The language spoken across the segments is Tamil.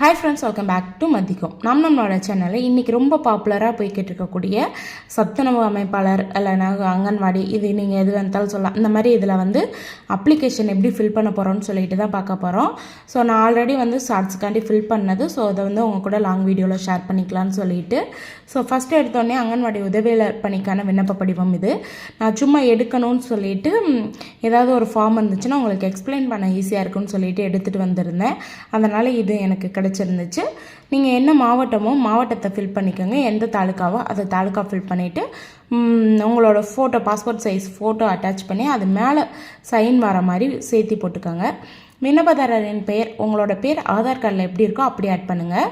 Hi friends welcome back to மதிக்கம் நம் நம்மளோட சேனலில் இன்றைக்கி ரொம்ப பாப்புலராக போய்கிட்டு இருக்கக்கூடிய சத்துணவு அமைப்பாளர் இல்லைனா அங்கன்வாடி இது நீங்கள் எது வேணாலும் சொல்லலாம். இந்த மாதிரி இதில் வந்து அப்ளிகேஷன் எப்படி ஃபில் பண்ண போகிறோம்னு சொல்லிட்டு தான் பார்க்க போகிறோம் ஸோ நான் ஆல்ரெடி வந்து ஷார்ட்ஸ்க்காண்டி ஃபில் பண்ணது. ஸோ அதை வந்து உங்கள் கூட லாங் வீடியோவில் ஷேர் பண்ணிக்கலாம்னு சொல்லிட்டு. ஸோ ஃபஸ்ட்டு எடுத்தோடனே அங்கன்வாடி உதவியாளர் பணிக்கான விண்ணப்ப படிவம் இது. நான் சும்மா எடுக்கணும்னு சொல்லிட்டு ஏதாவது ஒரு ஃபார்ம் இருந்துச்சுன்னா உங்களுக்கு எக்ஸ்பிளைன் பண்ண ஈஸியாக இருக்கும்னு சொல்லிட்டு எடுத்துகிட்டு வந்திருந்தேன். அதனால் இது எனக்கு கிடச்சிருந்துச்சு நீங்கள் என்ன மாவட்டமோ மாவட்டத்தை ஃபில் பண்ணிக்கோங்க. எந்த தாலுக்காவோ அதை தாலுக்கா ஃபில் பண்ணிவிட்டு உங்களோட photo passport size photo attach பண்ணி அது மேலே சைன் வர மாதிரி சேர்த்தி போட்டுக்கோங்க. விண்ணப்பதாரரின் பெயர் உங்களோட பேர் ஆதார் கார்டில் எப்படி இருக்கோ அப்படி ஆட் பண்ணுங்கள்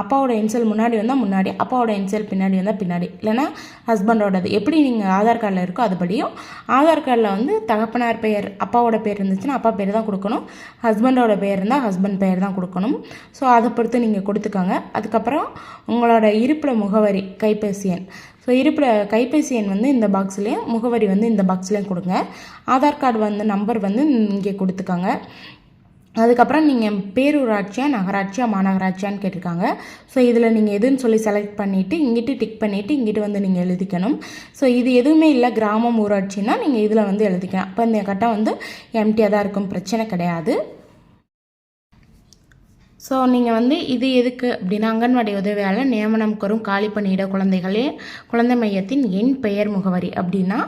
அப்பாவோட இன்சல் முன்னாடி வந்தால் முன்னாடி அப்பாவோட இன்சல் பின்னாடி வந்தால் பின்னாடி. இல்லைன்னா ஹஸ்பண்டோடது. எப்படி நீங்கள் ஆதார் கார்டில் இருக்கோ அதுபடியும் ஆதார் கார்டில் வந்து தகப்பனார் பெயர் அப்பாவோட பேர் இருந்துச்சுன்னா அப்பா பேர் தான் கொடுக்கணும். ஹஸ்பண்டோட பேர் இருந்தால் ஹஸ்பண்ட் பேர் தான் கொடுக்கணும். ஸோ அதை பொறுத்து நீங்கள் கொடுத்துக்கோங்க. அதுக்கப்புறம் உங்களோட இருப்பிட முகவரி கைபேசி எண். ஸோ இருப்பிட கைபேசி எண் வந்து இந்த பாக்ஸ்லேயும் முகவரி வந்து இந்த பாக்ஸ்லேயும் கொடுங்க. ஆதார் கார்டு வந்து நம்பர் வந்து இங்கே கொடுத்துக்கோங்க. அதுக்கப்புறம் நீங்கள் பேரூராட்சியா நகராட்சியா மாநகராட்சியான்னு கேட்டிருக்காங்க. ஸோ இதில் நீங்கள் எதுன்னு சொல்லி செலக்ட் பண்ணிவிட்டு இங்கிட்டு டிக் பண்ணிவிட்டு இங்கிட்டு வந்து நீங்கள் எழுதிக்கணும். ஸோ இது எதுவுமே இல்லை கிராமம் ஊராட்சின்னா நீங்கள் இதில் வந்து எழுதிக்கலாம். அப்போ இந்த கட்டம் வந்து எம்டியாக தான் இருக்கும் பிரச்சனை கிடையாது. ஸோ நீங்கள் வந்து இது எதுக்கு அப்படின்னா அங்கன்வாடி உதவியாளர் நியமனம் கோரும் காலி பணியிட குழந்தைகளே குழந்தை மையத்தின் எண் பெயர் முகவரி அப்படின்னா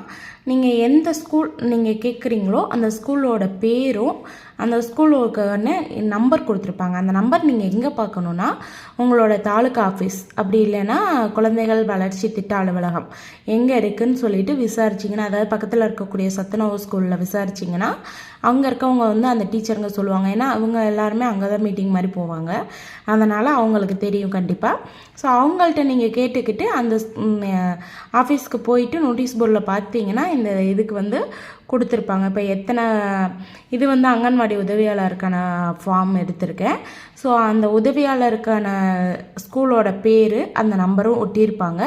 நீங்கள் எந்த ஸ்கூல் நீங்கள் கேட்குறீங்களோ அந்த ஸ்கூலோட பேரும் அந்த ஸ்கூலுக்கான நம்பர் கொடுத்துருப்பாங்க. அந்த நம்பர் நீங்கள் எங்கே பார்க்கணுன்னா உங்களோட தாலுகா ஆஃபீஸ் அப்படி இல்லைன்னா குழந்தைகள் வளர்ச்சி திட்ட அலுவலகம். எங்கே இருக்குதுன்னு சொல்லிட்டு விசாரிச்சிங்கன்னா அதாவது பக்கத்தில் இருக்கக்கூடிய சத்துணவு ஸ்கூலில் விசாரிச்சிங்கன்னா அங்கே இருக்கவங்க வந்து அந்த டீச்சருங்க சொல்லுவாங்க. ஏன்னா அவங்க எல்லாருமே அங்கே தான் மீட்டிங் மாதிரி போவாங்க. அதனால் அவங்களுக்கு தெரியும் கண்டிப்பாக ஸோ அவங்கள்ட்ட நீங்கள் கேட்டுக்கிட்டு அந்த ஆஃபீஸ்க்கு போயிட்டு நோட்டீஸ் போர்டில் பார்த்தீங்கன்னா இந்த இதுக்கு வந்து கொடுத்துருப்பாங்க. இப்போ எத்தனை இது வந்து அங்கன்வாடி உதவியாளருக்கான ஃபார்ம் எடுத்திருக்கேன். ஸோ அந்த உதவியாளருக்கான ஸ்கூலோட பேர் அந்த நம்பரும் ஒட்டியிருப்பாங்க.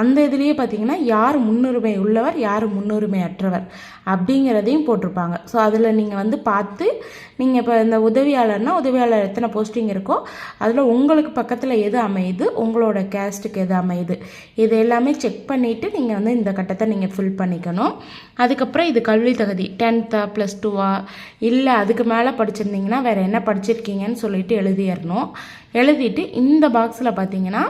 அந்த இதுலேயே பார்த்தீங்கன்னா யார் முன்னுரிமை உள்ளவர் யார் முன்னுரிமை அற்றவர் அப்படிங்கிறதையும் போட்டிருப்பாங்க. ஸோ அதில் நீங்கள் வந்து பார்த்து நீங்கள் இப்போ இந்த உதவியாளர்னால் உதவியாளர் எத்தனை போஸ்டிங் இருக்கோ அதில் உங்களுக்கு பக்கத்தில் எது அமையுது உங்களோட கேஸ்ட்டுக்கு எது அமையுது இது எல்லாமே செக் பண்ணிவிட்டு நீங்கள் வந்து இந்த கட்டத்தை நீங்கள் ஃபில் பண்ணிக்கணும். அதுக்கப்புறம் இது கல்வி தகுதி டென்த்தா ப்ளஸ் டூவா இல்லை அதுக்கு மேலே படிச்சிருந்தீங்கன்னா வேறு என்ன படிச்சிருக்கீங்கன்னு சொல்லிட்டு எழுதிடணும். எழுதிட்டு இந்த பாக்ஸில் பார்த்தீங்கன்னா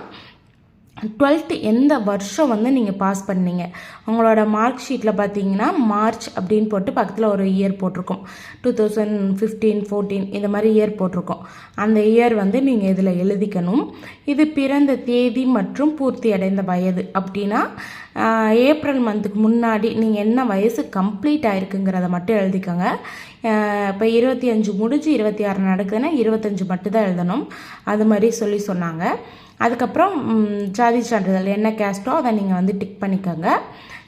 டுவெல்த்து எந்த வருஷம் வந்து நீங்கள் பாஸ் பண்ணீங்க? உங்களோட மார்க் ஷீட்டில் பார்த்தீங்கன்னா மார்ச் அப்படின்னு போட்டு பக்கத்தில் ஒரு இயர் போட்டிருக்கோம். டூ தௌசண்ட் ஃபிஃப்டீன் ஃபோர்டீன் இந்த மாதிரி இயர் போட்டிருக்கோம். அந்த இயர் வந்து நீங்கள் இதில் எழுதிக்கணும். இது பிறந்த தேதி மற்றும் பூர்த்தி அடைந்த வயது. அப்படின்னா ஏப்ரல் மந்த்துக்கு முன்னாடி நீங்கள் என்ன வயசு கம்ப்ளீட் ஆயிருக்குங்கிறத மட்டும் எழுதிக்கோங்க. இப்போ இருபத்தி அஞ்சு முடிஞ்சு இருபத்தி ஆறு நடக்குதுன்னா இருபத்தஞ்சு மட்டும் தான் எழுதணும். அது மாதிரி சொல்லி சொன்னாங்க. அதுக்கப்புறம் ஜாதி சான்றிதழ் என்ன கேஸ்ட்டோ அதை நீங்கள் வந்து டிக் பண்ணிக்கோங்க.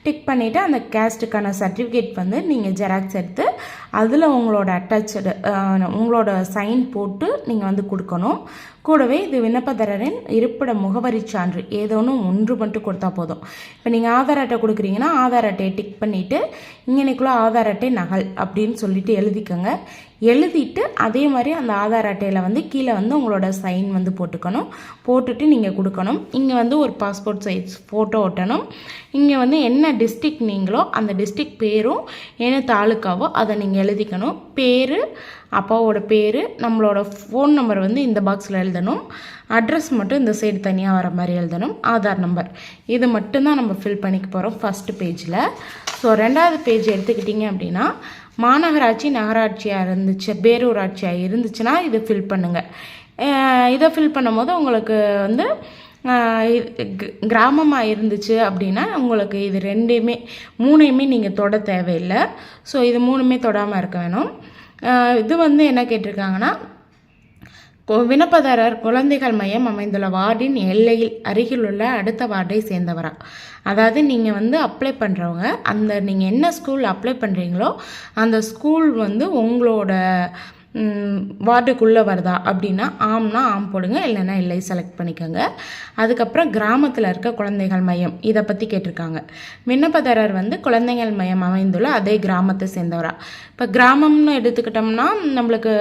டிக் பண்ணிவிட்டு அந்த கேஸ்ட்டுக்கான சர்டிஃபிகேட் வந்து நீங்கள் ஜெராக்ஸ் எடுத்து அதில் உங்களோட அட்டாச்சு உங்களோட சைன் போட்டு நீங்கள் வந்து கொடுக்கணும். கூடவே இது விண்ணப்பதாரரின் இருப்பிட முகவரி சான்று ஏதோன்னு ஒன்று மட்டும் கொடுத்தா போதும். இப்போ நீங்கள் ஆதார் அட்டை கொடுக்குறீங்கன்னா ஆதார் அட்டையை டிக் பண்ணிவிட்டு இங்கனைக்குள்ளே ஆதார் அட்டை நகல் அப்படின்னு சொல்லிட்டு எழுதிக்கோங்க. எழுதிட்டு அதே மாதிரி அந்த ஆதார் அட்டையில் வந்து கீழே வந்து உங்களோட சைன் வந்து போட்டுக்கணும். போட்டுட்டு நீங்கள் கொடுக்கணும். இங்கே வந்து ஒரு பாஸ்போர்ட் சைஸ் ஃபோட்டோ ஒட்டணும். இங்கே வந்து என்ன டிஸ்ட்ரிக் நீங்களோ அந்த டிஸ்ட்ரிக் பேரும் என்ன தாலுக்காவோ அதை நீங்கள் எழுதிக்கணும். பேர் அப்பாவோட பேர் நம்மளோட ஃபோன் நம்பர் வந்து இந்த பாக்ஸில் எழுதணும். அட்ரஸ் மட்டும் இந்த சைடு தனியாக வர மாதிரி எழுதணும். ஆதார் நம்பர் இது மட்டும்தான் நம்ம ஃபில் பண்ணிக்க போகிறோம் ஃபஸ்ட்டு பேஜில் ஸோ ரெண்டாவது பேஜ் எடுத்துக்கிட்டிங்க அப்படின்னா மாநகராட்சி நகராட்சியாக இருந்துச்சு பேரூராட்சியாக இருந்துச்சுன்னா இதை ஃபில் பண்ணுங்கள் இதை ஃபில் பண்ணும்போது உங்களுக்கு வந்து கிராமமாக இருந்துச்சு அப்படின்னா உங்களுக்கு இது ரெண்டையுமே மூணையுமே நீங்கள் தொட தேவையில்லை. ஸோ இது மூணுமே தொடாமல் இருக்க வேணும். இது வந்து என்ன கேட்டிருக்காங்கன்னா விண்ணப்பதாரர் குழந்தைகள் மையம் அமைந்துள்ள வார்டின் எல்லையில் அருகிலுள்ள அடுத்த வார்டை சேர்ந்தவரா. அதாவது நீங்கள் வந்து அப்ளை பண்ணுறவங்க அந்த நீங்கள் என்ன ஸ்கூல் அப்ளை பண்ணுறீங்களோ அந்த ஸ்கூல் வந்து உங்களோட வார்டுக்குள்ளே வருதா அப்படின்னா ஆம்னா ஆம் போடுங்க இல்லைன்னா இல்லை செலக்ட் பண்ணிக்கோங்க. அதுக்கப்புறம் கிராமத்தில் இருக்க குழந்தைகள் மையம் இதை பற்றி கேட்டிருக்காங்க. விண்ணப்பதாரர் வந்து குழந்தைகள் மையம் அமைந்துள்ள அதே கிராமத்தை சேர்ந்தவரா. இப்போ கிராமம்னு எடுத்துக்கிட்டோம்னா நம்மளுக்கு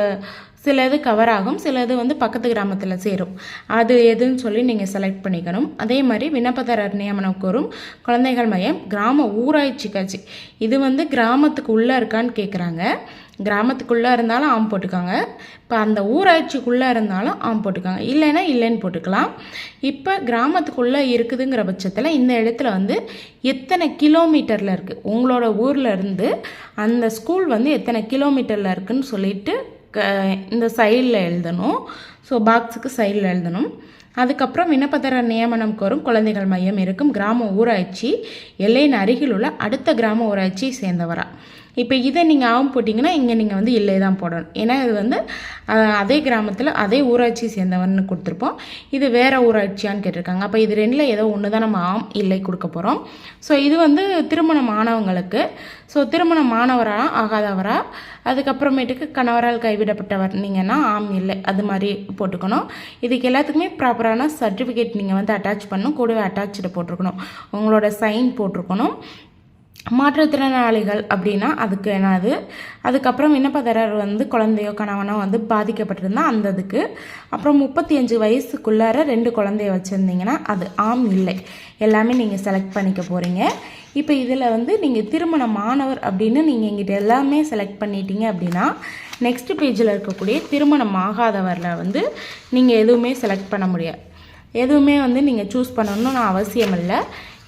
சில இது கவர் ஆகும் சில இது வந்து பக்கத்து கிராமத்தில் சேரும். அது எதுன்னு சொல்லி நீங்கள் செலக்ட் பண்ணிக்கணும். அதே மாதிரி விண்ணப்பதாரர் நியமனம் கோரும் குழந்தைகள் மையம் கிராம ஊராட்சி கட்சி. இது வந்து கிராமத்துக்கு உள்ளே இருக்கான்னு கேட்குறாங்க கிராமத்துக்குள்ளே இருந்தாலும் ஆம் போட்டுக்காங்க. இப்போ அந்த ஊராட்சிக்குள்ளே இருந்தாலும் ஆம் போட்டுக்காங்க. இல்லைன்னா இல்லைன்னு போட்டுக்கலாம். இப்போ கிராமத்துக்குள்ளே இருக்குதுங்கிற பட்சத்தில் இந்த இடத்துல வந்து எத்தனை கிலோமீட்டரில் இருக்குது உங்களோட ஊரில் இருந்து அந்த ஸ்கூல் வந்து எத்தனை கிலோமீட்டரில் இருக்குன்னு சொல்லிட்டு க இந்த சைடில் எழுதணும். ஸோ பாக்ஸுக்கு சைடில் எழுதணும். அதுக்கப்புறம் விண்ணப்பதாரர் நியமனம் கோரும் குழந்தைகள் மையம் இருக்கும் கிராம ஊராட்சி எல்லையின் அருகில் உள்ள அடுத்த கிராம ஊராட்சியை சேர்ந்தவரா. இப்போ இதை நீங்கள் ஆம் போட்டிங்கன்னா இங்கே நீங்கள் வந்து இல்லை தான் போடணும். ஏன்னா இது வந்து அதே கிராமத்தில் அதே ஊராட்சி சேர்ந்தவர்னு கொடுத்துருப்போம். இது வேறு ஊராட்சியான்னு கேட்டிருக்காங்க. அப்போ இது ரெண்டில் ஏதோ ஒன்று தான் நம்ம ஆம் இல்லை கொடுக்க போகிறோம் ஸோ இது வந்து திருமணம் ஆனவங்களுக்கு ஸோ திருமணம் ஆனவரா ஆகாதவரா அதுக்கப்புறமேட்டுக்கு கணவரால் கைவிடப்பட்டவர் நீங்கன்னா ஆம் இல்லை அது மாதிரி போட்டுக்கணும். இதுக்கு எல்லாத்துக்குமே ப்ராப்பரான சர்டிஃபிகேட் நீங்கள் வந்து அட்டாச் பண்ணணும். கூடவே அட்டாச்சு போட்டிருக்கணும். உங்களோட சைன் போட்டிருக்கணும். மாற்றுத்திறனாளிகள் அப்படின்னா அதுக்கு என்னது? அதுக்கப்புறம் விண்ணப்பதாரர் வந்து குழந்தையோ கணவனோ வந்து பாதிக்கப்பட்டிருந்தா அந்த இதுக்கு. அப்புறம் முப்பத்தி அஞ்சு வயசுக்குள்ளார ரெண்டு குழந்தைய வச்சுருந்தீங்கன்னா அது ஆம் இல்லை. எல்லாமே நீங்கள் செலக்ட் பண்ணிக்க போகிறீங்க இப்போ இதில் வந்து நீங்கள் திருமண மாணவர் அப்படின்னு நீங்கள் எங்கிட்ட எல்லாமே செலக்ட் பண்ணிட்டீங்க அப்படின்னா நெக்ஸ்ட் பேஜில் இருக்கக்கூடிய திருமணம் ஆகாதவரில் வந்து நீங்கள் எதுவுமே செலக்ட் பண்ண முடியாது. எதுவுமே வந்து நீங்கள் சூஸ் பண்ணணும்னு அவசியம் இல்லை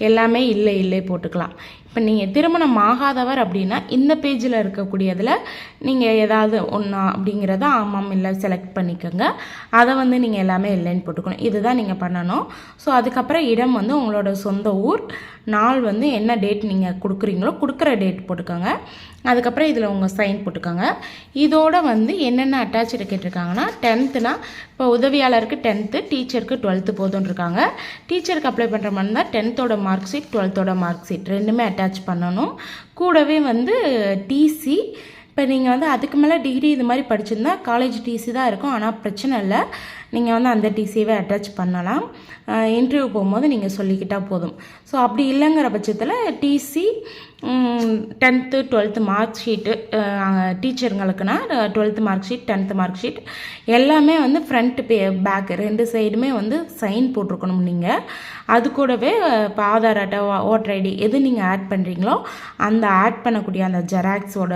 எல்லாமே இல்லை இல்லை போட்டுக்கலாம். இப்போ நீங்கள் திருமணம் ஆகாதவர் அப்படின்னா இந்த பேஜில் இருக்கக்கூடியதில் நீங்கள் ஏதாவது ஒன்றா அப்படிங்கிறத ஆமாம் இல்லை செலக்ட் பண்ணிக்கோங்க. அதை வந்து நீங்கள் எல்லாமே இல்லைன்னு போட்டுக்கணும். இதுதான் நீங்கள் பண்ணணும். ஸோ அதுக்கப்புறம் இடம் வந்து உங்களோட சொந்த ஊர். நாள் வந்து என்ன டேட் நீங்கள் கொடுக்குறீங்களோ கொடுக்குற டேட் போட்டுக்கோங்க. அதுக்கப்புறம் இதில் உங்கள் சைன் போட்டுக்கோங்க. இதோட வந்து என்னென்ன அட்டாச்சு கேட்டிருக்காங்கன்னா டென்த்துனா இப்போ உதவியாளருக்கு டென்த்து டீச்சருக்கு டுவெல்த்து போதும்னு இருக்காங்க டீச்சருக்கு அப்ளை பண்ணுற மாதிரி இருந்தால் டென்த்தோட மார்க் ஷீட் டுவெல்த்தோட மார்க் ஷீட் ரெண்டுமே அட்டாச் பண்ணணும். கூடவே வந்து டிசி இப்போ நீங்கள் வந்து அதுக்கு மேலே டிகிரி இது மாதிரி படிச்சிருந்தா காலேஜ் டிசி தான் இருக்கும். ஆனால் பிரச்சனை இல்லை. நீங்கள் வந்து அந்த டிசியவே அட்டாச் பண்ணலாம். இன்டர்வியூ போகும்போது நீங்கள் சொல்லிக்கிட்டால் போதும். ஸோ அப்படி இல்லைங்கிற பட்சத்தில் TC tenth twelfth mark sheet டீச்சருங்களுக்குனா twelfth mark sheet tenth mark sheet எல்லாமே வந்து ஃப்ரண்ட் பே பேக் ரெண்டு சைடுமே வந்து சைன் போட்டிருக்கணும் நீங்கள் அது கூடவே இப்போ ஆதார் அட்டை ஓட்டர் ஐடி எது நீங்கள் ஆட் பண்ணுறீங்களோ அந்த ஆட் பண்ணக்கூடிய அந்த ஜெராக்ஸோட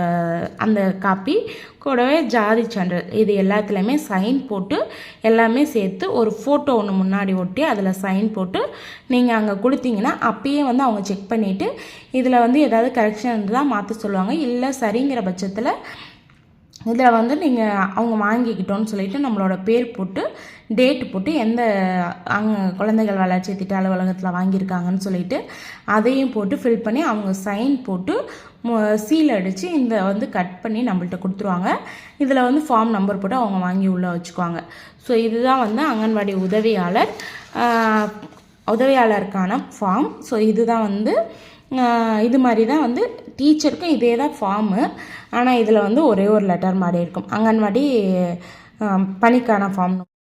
அந்த காப்பி கூடவே ஜாதி சான்றிதழ் இது எல்லாத்துலேயுமே சைன் போட்டு எல்லாமே சேர்த்து ஒரு ஃபோட்டோ ஒன்று முன்னாடி ஒட்டி அதில் சைன் போட்டு நீங்கள் அங்கே கொடுத்தீங்கன்னா அப்பயே வந்து அவங்க செக் பண்ணிவிட்டு இதில் வந்து ஏதாவது கரெக்ஷன் இருந்தால் மாற்ற சொல்லுவாங்க. இல்லை சரிங்கிற பட்சத்தில் இதில் வந்து நீங்கள் அவங்க வாங்கிக்கிட்டோன்னு சொல்லிட்டு நம்மளோட பேர் போட்டு டேட் போட்டு எந்த அங்கே குழந்தைகள் வளர்ச்சி திட்ட அலுவலகத்தில் வாங்கியிருக்காங்கன்னு சொல்லிட்டு அதையும் போட்டு ஃபில் பண்ணி அவங்க சைன் போட்டு சீல் அடித்து இந்த வந்து கட் பண்ணி நம்மள்ட்ட கொடுத்துருவாங்க. இதில் வந்து ஃபார்ம் நம்பர் போட்டு அவங்க வாங்கி உள்ளே வச்சுக்குவாங்க. ஸோ இதுதான் வந்து அங்கன்வாடி உதவியாளர் உதவியாளருக்கான ஃபார்ம் ஸோ இதுதான் வந்து இது மாதிரி தான் வந்து டீச்சருக்கும் இதே தான் ஃபார்மு ஆனால் இதில் வந்து ஒரே ஒரு லெட்டர் மாதிரி இருக்கும். அங்கன்வாடி பணிக்கான ஃபார்ம்